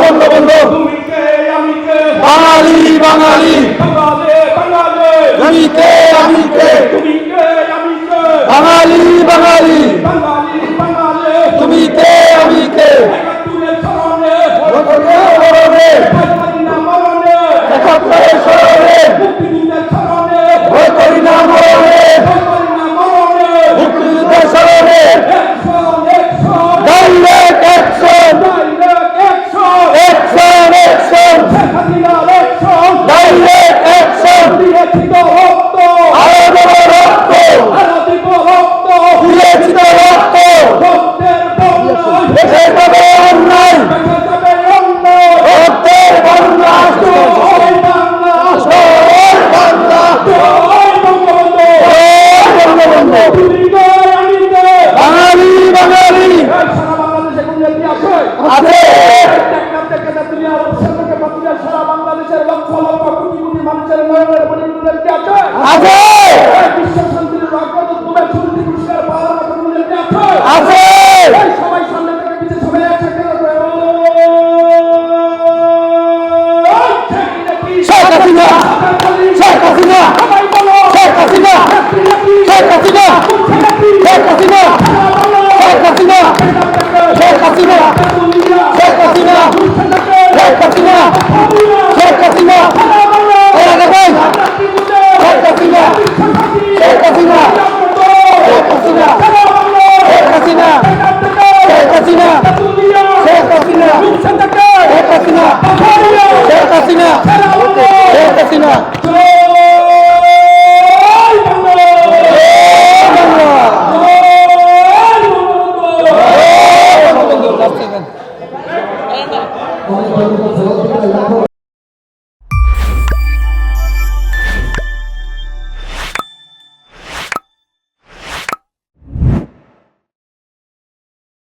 বঙ্গবন্ধু বাঙালি বাঙালি। বাঙালি বাঙালি। আছে। আছে। আছে শেখ হাসিনা। শেখ হাসিনা। শেখ হাসিনা। হাসিনা